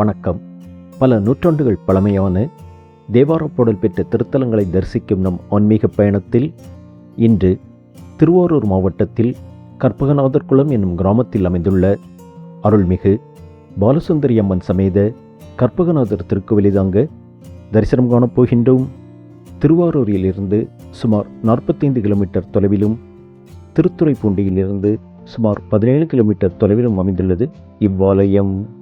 வணக்கம். பல நூற்றாண்டுகள் பழமையான தேவாரப்பாடல் பெற்ற திருத்தலங்களை தரிசிக்கும் நம் ஆன்மீக பயணத்தில் இன்று திருவாரூர் மாவட்டத்தில் கற்பகநாதர் குளம் என்னும் கிராமத்தில் அமைந்துள்ள அருள்மிகு பாலசுந்தரி அம்மன் சமேத கற்பகநாதர் திருக்கோவிலிதாங்க தரிசனம் காணப் போகின்றோம். திருவாரூரிலிருந்து சுமார் நாற்பத்தைந்து கிலோமீட்டர் தொலைவிலும் திருத்துறைப்பூண்டியிலிருந்து சுமார் பதினேழு கிலோமீட்டர் தொலைவிலும் அமைந்துள்ளது இவ்வாலயம்.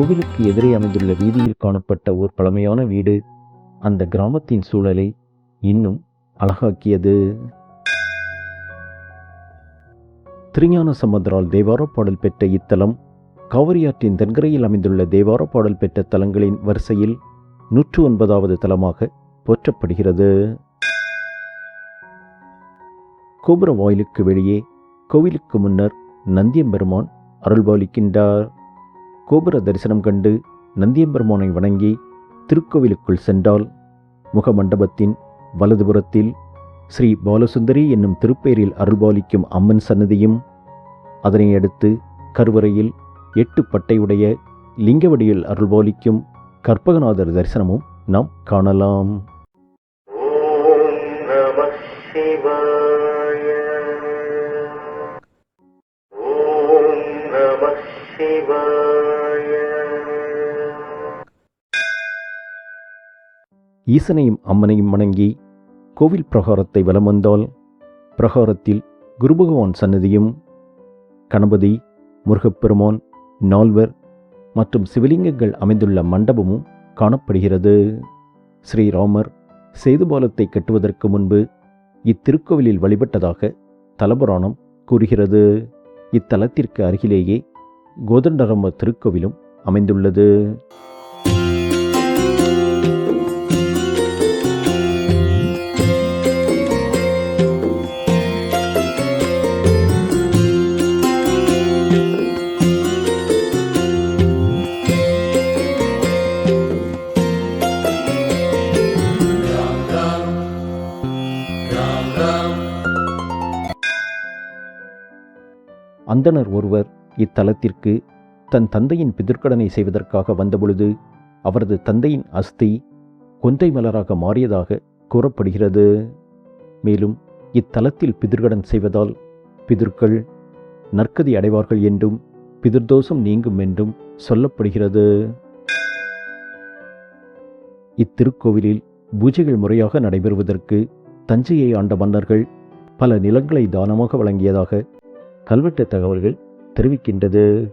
கோவிலுக்கு எதிரே அமைந்துள்ள வீதியில் காணப்பட்ட ஒரு பழமையான வீடு அந்த கிராமத்தின் சூழலை இன்னும் அழகாக்கியது. திருஞான சம்பந்தரால் தேவார பாடல் பெற்ற இத்தலம் காவிரியாற்றின் தென்கரையில் அமைந்துள்ள தேவார பாடல் பெற்ற தலங்களின் வரிசையில் நூற்று ஒன்பதாவது தலமாக போற்றப்படுகிறது. கோபுர வாயிலுக்கு வெளியே கோவிலுக்கு முன்னர் நந்தியம்பெருமான் அருள்பாலிக்கின்றார். கோபுர தரிசனம் கண்டு நந்தியம்பெருமானை வணங்கி திருக்கோவிலுக்குள் சென்றால் முகமண்டபத்தின் வலதுபுறத்தில் ஸ்ரீ பாலசுந்தரி என்னும் திருப்பெயரில் அருள்பாலிக்கும் அம்மன் சன்னதியும் அதனை அடுத்து கருவறையில் எட்டு பட்டையுடைய லிங்கவடியில் அருள்பாலிக்கும் கற்பகநாதர் தரிசனமும் நாம் காணலாம். ஓம் நம சிவாய ஈசனையும் அம்மனையும் வணங்கி கோவில் பிரகாரத்தை வலம் வந்தால் பிரகாரத்தில் குருபகவான் சன்னதியும் கணபதி முருகப்பெருமான் நால்வர் மற்றும் சிவலிங்கங்கள் அமைந்துள்ள மண்டபமும் காணப்படுகிறது. ஸ்ரீராமர் சேதுபாலத்தை கட்டுவதற்கு முன்பு இத்திருக்கோவிலில் வழிபட்டதாக தலபுராணம் கூறுகிறது. இத்தலத்திற்கு அருகிலேயே கோதண்டரம்ம திருக்கோவிலும் அமைந்துள்ளது. அந்தணர் ஒருவர் இத்தலத்திற்கு தன் தந்தையின் பிதிர்க்கடனை செய்வதற்காக வந்தபொழுது அவரது தந்தையின் அஸ்தி கொந்தை மலராக மாறியதாக கூறப்படுகிறது. மேலும் இத்தலத்தில் பிதிர்கடன் செய்வதால் பிதிர்கள் நற்கதி அடைவார்கள் என்றும் பிதிர்தோஷம் நீங்கும் என்றும் சொல்லப்படுகிறது. இத்திருக்கோவிலில் பூஜைகள் முறையாக நடைபெறுவதற்கு தஞ்சையை ஆண்ட மன்னர்கள் பல நிலங்களை தானமாக வழங்கியதாக கல்வெட்டு தகவல்கள் தெரிவிக்கின்றது.